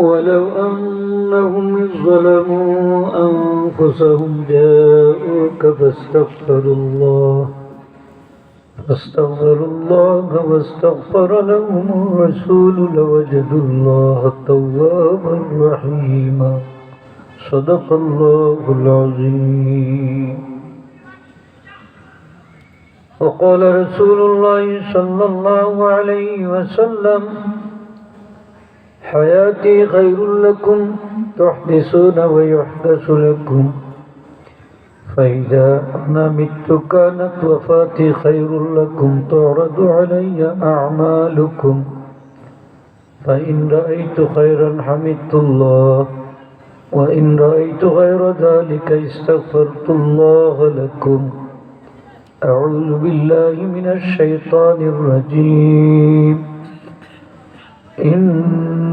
ولو أنهم ظلموا أنفسهم جاءوك فاستغفروا الله فاستغفروا الله واستغفر لهم الرسول لوجدوا الله توابا رحيما. صدق الله العظيم. وقال رسول الله صلى الله عليه وسلم حياتي خير لكم تحدثون ويحدث لكم. فإذا أنا مت كانت وفاتي خير لكم تعرض علي أعمالكم. فإن رأيت خيرا حمدت الله وإن رأيت غير ذلك استغفرت الله لكم. أعوذ بالله من الشيطان الرجيم.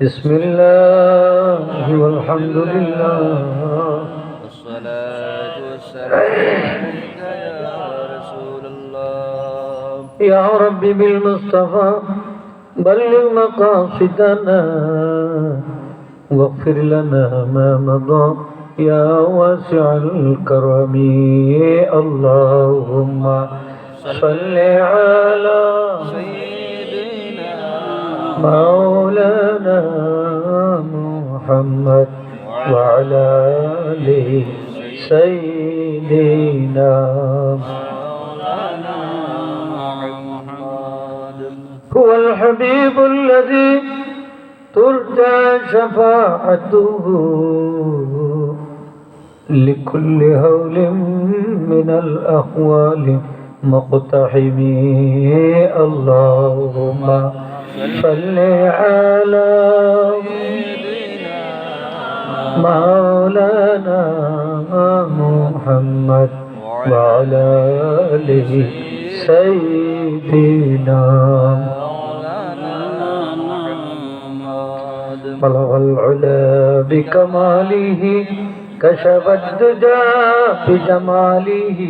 بسم الله والحمد لله. والصلاة والسلام عليك يا رسول الله. يا رب بالمصطفى بلغ مقاصدنا واغفر لنا ما مضى. يا واسع الكرم اللهم صل على سيدنا مولانا محمد وعلى آله سيدنا مولانا محمد. هو الحبيب الذي ترجى شفاعته لكل هول من الأهوال مقتحم اللهم صل على مولانا محمد وعلى آله سيدنا بلغ العلا بكماله كشف الدجى بجماله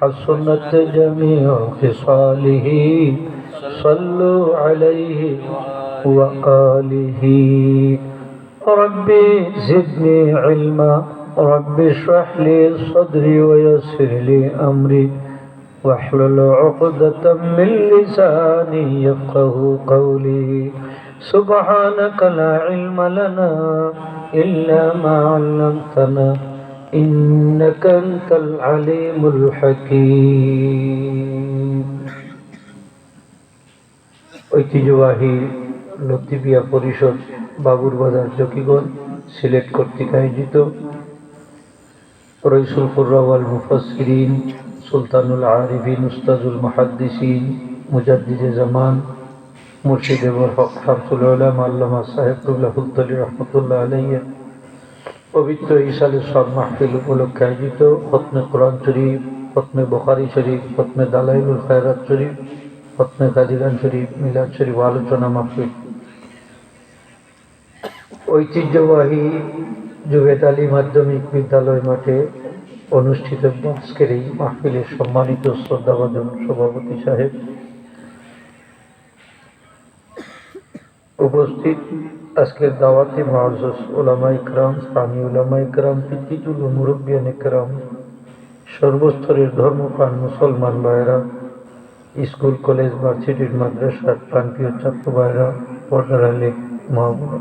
حسنت جميع خصاله صلوا عليه وآله. ربي زدني علما. ربي اشرح لي صدري ويسر لي أمري. واحلل عقدة من لساني يفقه قولي. سبحانك لا علم لنا إلا ما علمتنا. إنك أنت العليم الحكيم. ঐতিহ্যবাহী লতিবিয়া পরিষদ বাবুর বাজার জকিগঞ্জ, সিলেট কর্তৃক আয়োজিত রইসুল কুর্রাওয়াল মুফাসসিরিন, সুলতানুল আরিফিন উস্তাজুল মুহাদ্দিসিন, মুজাদ্দিদে জামান, মুর্শিদ হক, শামসুল আলম আল্লামা সাহেবুল্লাহ হুদ্দলি রহমতুল্লাহ আলাইয়া পবিত্র ইসালের সব মাহফিল উপলক্ষে আয়োজিত ফতমে কোরআন শরীফ ফতমে বখারি শরীফ ফতমে দালাইলুল খায়রাত শরীফ ফতমে কাদিরান শরীফ, মিলাদ শরীফ, আলোচনা মাহফিল ঐতিহ্যবাহী জুবেদ আলী মাধ্যমিক বিদ্যালয় মাঠে অনুষ্ঠিত আজকের এই মাহফিলের সম্মানিত শ্রদ্ধাভাজন সভাপতি সাহেব উপস্থিত। আজকের দাওয়াতে মহাজস ওলামা ইকরাম, স্থানীয় ওলামা ইকরাম, পিতৃতুল মুরব্বিয়ান ইকরাম, সর্বস্তরের ধর্মপ্রাণ মুসলমান ভাইয়েরা স্কুল কলেজ ভার্সিটির মাদ্রাসার প্রান্তীয় ছাত্র ভাইয়েরা পর্দার আলী মহাবুরা